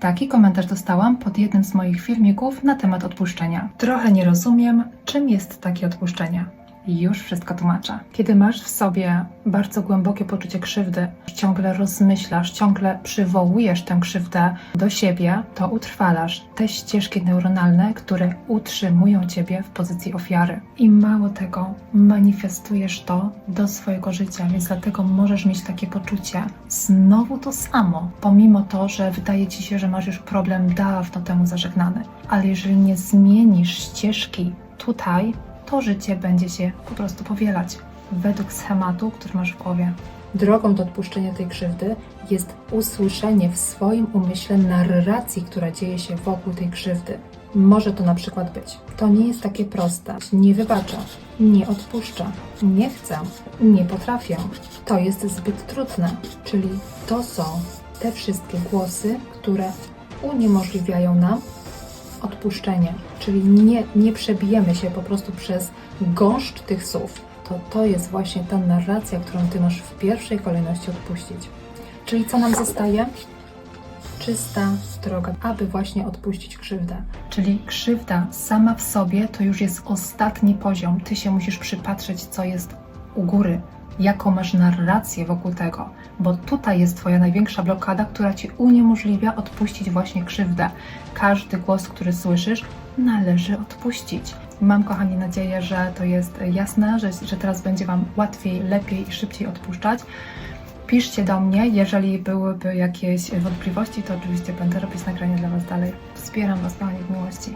Taki komentarz dostałam pod jednym z moich filmików na temat odpuszczenia. Trochę nie rozumiem, czym jest takie odpuszczenie. Już wszystko tłumaczę. Kiedy masz w sobie bardzo głębokie poczucie krzywdy, ciągle rozmyślasz, ciągle przywołujesz tę krzywdę do siebie, to utrwalasz te ścieżki neuronalne, które utrzymują ciebie w pozycji ofiary. I mało tego, manifestujesz to do swojego życia, więc dlatego możesz mieć takie poczucie. Znowu to samo, pomimo to, że wydaje ci się, że masz już problem dawno temu zażegnany. Ale jeżeli nie zmienisz ścieżki tutaj, to życie będzie się po prostu powielać. Według schematu, który masz w głowie. Drogą do odpuszczenia tej krzywdy jest usłyszenie w swoim umyśle narracji, która dzieje się wokół tej krzywdy. Może to na przykład być: To nie jest takie proste, nie wybaczę, nie odpuszczę, nie chcę, nie potrafię, to jest zbyt trudne. Czyli to są te wszystkie głosy, które uniemożliwiają nam odpuszczenie, czyli nie, nie przebijemy się po prostu przez gąszcz tych słów, to to jest właśnie ta narracja, którą Ty masz w pierwszej kolejności odpuścić. Czyli co nam zostaje? Czysta droga, aby właśnie odpuścić krzywdę. Czyli krzywda sama w sobie to już jest ostatni poziom. Ty się musisz przypatrzeć, co jest u góry, jaką masz narrację wokół tego, bo tutaj jest Twoja największa blokada, która Ci uniemożliwia odpuścić właśnie krzywdę. Każdy głos, który słyszysz, należy odpuścić. Mam, kochani, nadzieję, że to jest jasne, że, że teraz będzie Wam łatwiej, lepiej i szybciej odpuszczać. Piszcie do mnie, jeżeli byłyby jakieś wątpliwości, to oczywiście będę robić nagranie dla Was dalej. Wspieram Was, kochani, w miłości.